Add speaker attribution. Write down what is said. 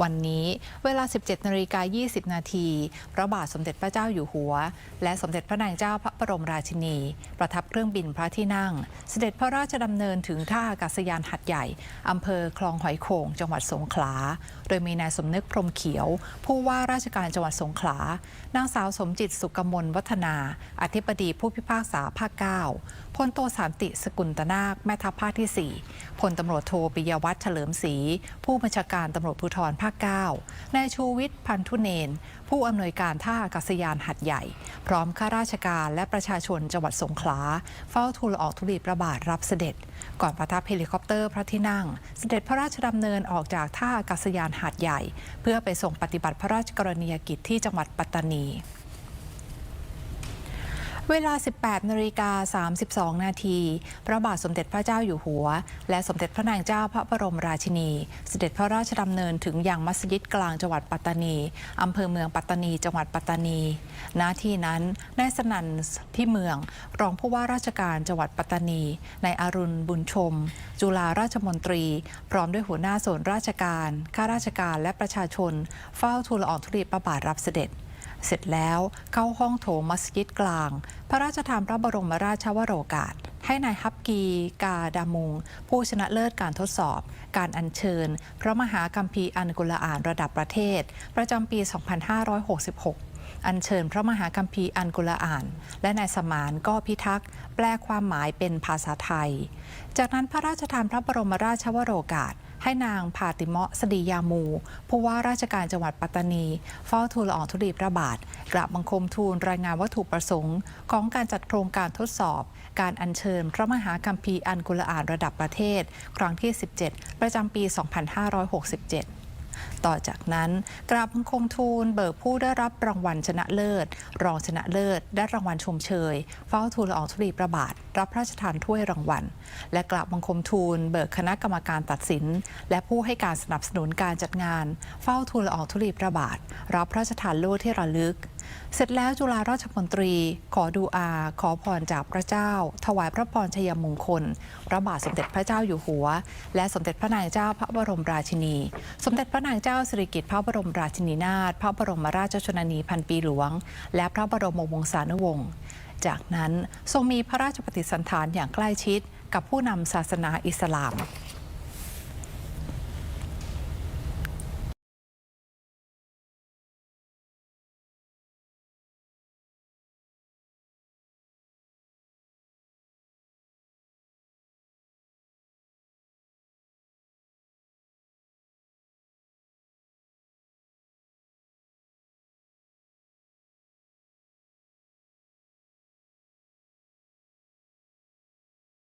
Speaker 1: วันนี้เวลา 17นาฬิกา20 นาทีพระบาทสมเด็จพระเจ้าอยู่หัว และสมเด็จพระนางเจ้าพระบรมราชินี ประทับเครื่องบินพระที่นั่ง เสด็จพระราชดำเนินถึงท่าอากาศยานหัดใหญ่อำเภอคลองหอยโข่งจังหวัดสงขลา โดยมีนายสมนึกพรมเขียว ผู้ว่าราชการจังหวัดสงขลานางสาวสมจิตสุกมลวัฒนา อธิบดีผู้พิพากษาภาค 9พลโตสานติสกุลตนาคแม่ทัพภาคที่ 4พลตำรวจโทปิยวัฒน์เฉลิมศรีผู้บัญชาการตำรวจภูธรภาค 9 นายชูวิทย์พันธุเนน ผู้อำนวยการท่าอากาศยานหัดใหญ่ พร้อมข้าราชการและประชาชนจังหวัดสงขลา เฝ้าทูลออกธุลีประบาทรับเสด็จ ก่อนประทับเฮลิคอปเตอร์พระที่นั่ง เสด็จพระราชดำเนินออกจากท่าอากาศยานหัดใหญ่ เพื่อไปส่งปฏิบัติพระราชกรณียกิจที่จังหวัดปัตตานี เวลา 18นาฬิกา32 นาที พระบาทสมเด็จพระเจ้าอยู่หัว และสมเด็จพระนางเจ้าพระบรมราชินี เสด็จพระราชดำเนินถึงยังมัสยิดกลางจังหวัดปัตตานี อำเภอเมืองปัตตานี จังหวัดปัตตานีณที่นั้นนายสนันที่เมือง รองผู้ว่าราชการจังหวัดปัตตานีนายอารุณบุญชม จุฬาราชมนตรี พร้อมด้วยหัวหน้าส่วนราชการ ข้าราชการและประชาชน เฝ้าทูลอองธุลีพระบาทรับเสด็จ เสร็จแล้วเข้าห้องโถงมัสยิดกลาง พระราชทานพระบรมราชวโรกาส ให้นายฮับกีกาดามุง ผู้ชนะเลิศการทดสอบ การอัญเชิญ พระมหากัมพีอันกุลอานระดับประเทศ ประจำปี 2566 อัญเชิญพระมหากัมพีร์อันกุลอ่าน และนายสมานก็พิทักษ์ แปลความหมายเป็นภาษาไทย จากนั้นพระราชทานพระบรมราชวโรกาส ให้นางพาติเมาะสดียามู ผู้ว่าราชการจังหวัดปัตตานี เฝ้าทูลละอองธุลีพระบาท กราบบังคมทูลรายงานวัตถุประสงค์ ของการจัดโครงการทดสอบ การอัญเชิญพระมหากัมพีร์อันกุลอ่านระดับประเทศ ครั้งที่ 17 ประจำปี 2567 ต่อจากนั้น กราบบังคมทูลเบิกผู้ได้รับรางวัลชนะเลิศ รองชนะเลิศ ได้รางวัลชมเชย เฝ้าทูลละอองธุลีประบาท รับพระราชทานถ้วยรางวัล และกราบบังคมทูล เบิกคณะกรรมการตัดสิน และผู้ให้การสนับสนุนการจัดงาน เฝ้าทูลละอองธุลีประบาท รับพระราชทานโล่ที่ระลึกเสร็จแล้วจุฬาราชมนตรี ขอดูอา ขอพรจากพระเจ้า ถวายพระพรชัยมงคล พระบาทสมเด็จพระเจ้าอยู่หัว และสมเด็จพระนางเจ้าพระบรมราชินี สมเด็จพระนางเจ้าสิริกิติ์พระบรมราชินีนาถพระบรมราชชนนีพันปีหลวง และพระบรมวงศานุวงศ์จากนั้นทรงมีพระราชปฏิสันถานอย่างใกล้ชิดกับผู้นำศาสนาอิสลาม